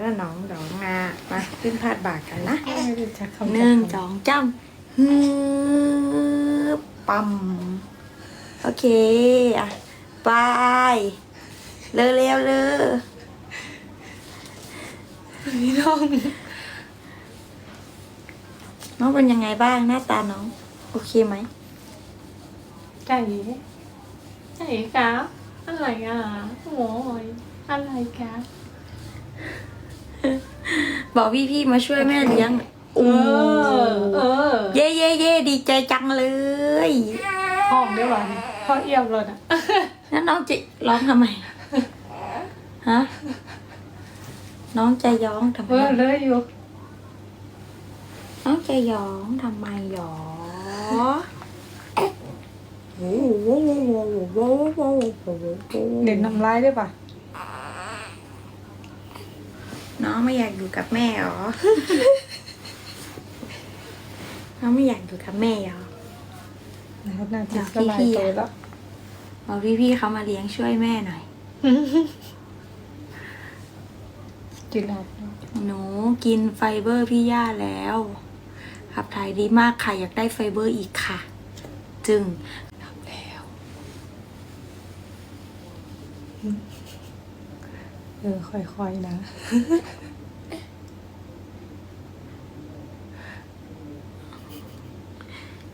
แล้วน้องดองงามาขึ้นพาดบากกันนะไม่รู้จักคำหนึ่งสองจ้ำฮึบปั๊มโอเคอะไปเร็วเร็วๆเลยพี่น้องน้องเป็นยังไงบ้างหน้าตาน้อง โอเคไหมไก่ไก่ครับอะไรอะโอ้ยอะไรครับ บอกพี่พี่ๆมาช่วยแม่เลี้ยงเออู้อเออเย่เย่เย่ดีใจจังเลยห้องด้วยวะพ่อเอี่ยมเลยอะแล้วน้องจะร้องทำไมฮะน้องจะย้องทำไมเออเลยอยู่น้องจะย้องทำไมหรอโอ้โหเด่นน้ำลายด้วยป่ะ น้องไม่อยากอยู่กับแม่หรอ น้องไม่อยากอยู่กับแม่หรอนะครับนาทีสลายตัวแล้วบอกพี่ๆเขามาเลี้ยงช่วยแม่หน่อยจิตหลับหนูกินไฟเบอร์พี่ย่าแล้วขับถ่ายดีมากค่ะอยากได้ไฟเบอร์อีกค่ะ จึงทำแล้ว เออ ค่อยๆนะ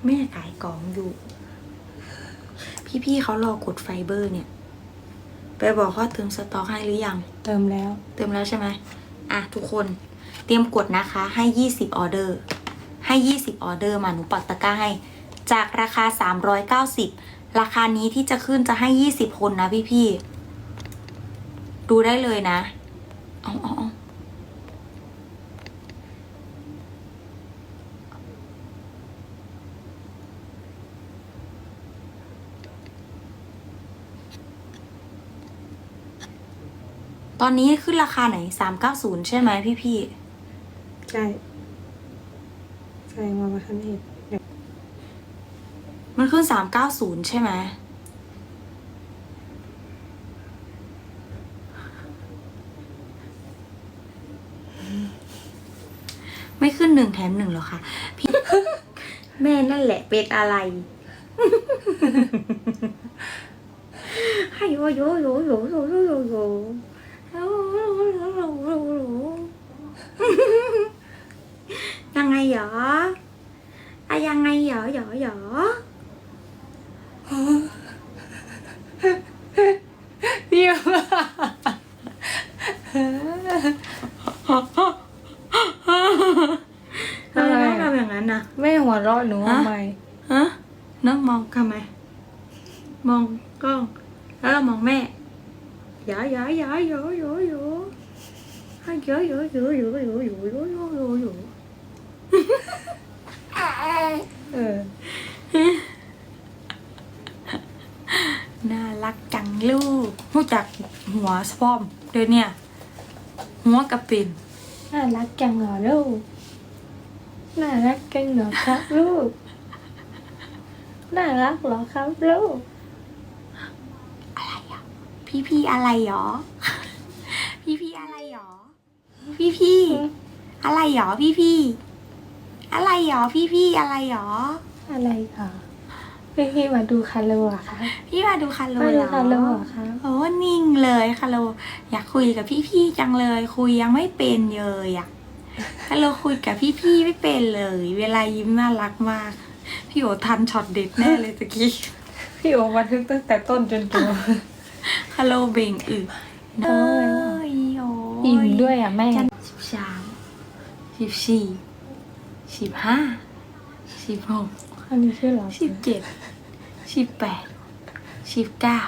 แม่ขายกล่องอยู่ พี่ๆเขารอกดไฟเบอร์เนี่ย ไปบอกเขาเติมสต็อกให้หรือยัง เติมแล้ว เติมแล้วใช่ไหมอะ ทุกคน เตรียมกดนะคะ ให้20ออเดอร์ ให้20ออเดอร์มาหนูปักตะกร้าให้ จากราคา390ราคานี้ที่จะขึ้นจะให้20คนนะพี่ๆ ดูได้เลยนะเอาเอาเอาตอนนี้ขึ้นราคาไหน390ใช่ไหมพี่ใช่ใช่มามาทันเหตุเดี๋ยวๆมันขึ้น390ใช่ไหม ไม่ขึ้น หนึ่งแถมหนึ่งหรอคะพี่แม่นั่นแหละเป็นอะไรให้โยโยโยโยโยโยโยโยยังไงหรออะยังไงหรอหรอหรอเดี๋ย นั้นน่ะไม่หัวเราะหนูฮะทำไมฮะน้องมองทำไมมองกล้องแล้วเรามองแม่หยาหยาหยาหยาหยาหยาให้หยาหยาหยาหยาหยาหยาหยาหยาหยาหยาเออน่ารักจังลูกรู้จักหัวสปอมเดี๋ยวเนี่ย หัวกระปิ่นน่ารักจังเหรอลูก น่ารักจังเหรอครับลูก น่ารักเหรอครับลูก อะไรอะ พี่พี่อะไรหรอ พี่พี่อะไรหรอ พี่พี่อะไรหรอพี่พี่อะไรหรอพี่พี่อะไรหรอ อะไรคะพี่พี่มาดูคาร์โลเหรอะคะพี่มาดูคาโลมาเหดูรอคาร์โลเหรอคะโอ้นิ่งเลยคาโลอยากคุยกับพี่ๆจังเลย คุยยังไม่เป็นเลยอะ คาโลคุยกับพี่ๆไม่เป็นเลย เวลายิ้มน่ารักมาก พี่โอทันช็อตเด็ดแน่เลยตะกี้ พี่โอบันทึกตั้งแต่ต้นจนจบคาโลเบ่งอึเอ้ยโอ้ยอิ่มด้วยอะแม่ฉันสิบสามสิบสี่สิบห้าสิบหกอันนี้ชื่อเหรอสิบเจ็ดสิบแปดสิบเก้า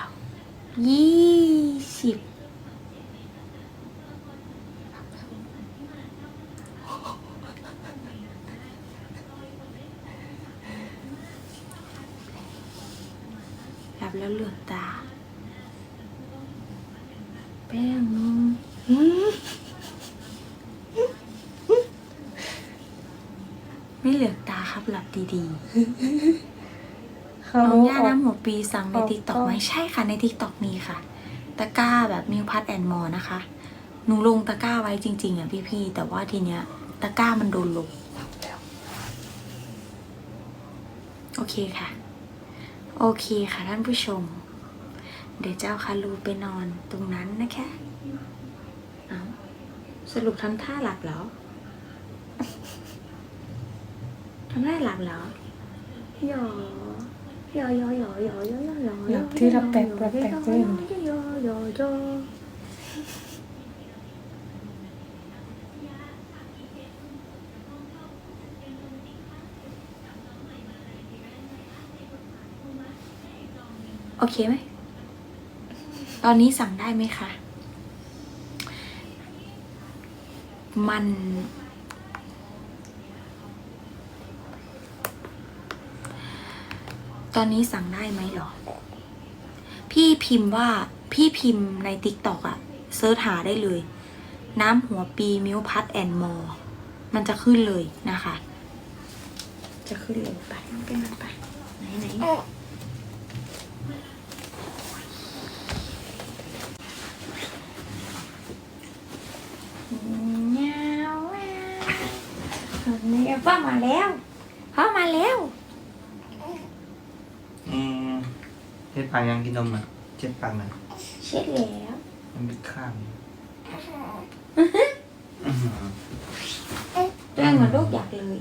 ยี่สิบ แล้วเหลือกตา แป้งนุ่มไม่เหลือกตาครับหลับดีๆเขาน้องย่าออกน้ำหัวปีสั่งในออกทิกตอกกล้องไหมใช่ค่ะในทิกตอกมีค่ะ ตะกร้าแบบมิวพัทแอนมอนะคะ หนูลงตะกร้าไว้จริง ๆ อะพี่ๆ แต่ว่าทีเนี้ย ตะกร้ามันโดนลงโอเคค่ะ โอเคค่ะท่านผู้ชม เดี๋ยวเจ้าคารูไปนอนตรงนั้นนะคะสรุปทำท่าหลับเหรอทำท่าหลับเหรอหยอหยอหยอยอยอยอยอยหลับที่รับแปลกรับแปลกเรื่อง โอเคไหม ตอนนี้สั่งได้ไหมคะ มัน ตอนนี้สั่งได้ไหมเหรอ พี่พิมพ์ว่าพี่พิมพ์ในติ๊กต็อกอะเซิร์ชหาได้เลย น้ำหัวปีมิวพัดแอนมอมันจะขึ้นเลยนะคะ จะขึ้นเลยไปไปไปไปไหนไหน เงา เนี่ยพ่อมาแล้วพ่อมาแล้วอืมเช็ดปากยังกินนมอะเช็ดปากหน่อยเช็ดแล้วมันเป็นข้างตัวเองเหมือนลูกอยากเลย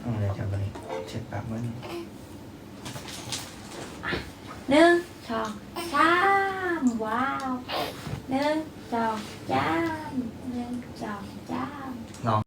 เอาเลยจับไปเช็ดปากไว้หน่อยหนึ่งสองสามว้าวหนึ่งสองสามหนึ่งสองสามลอง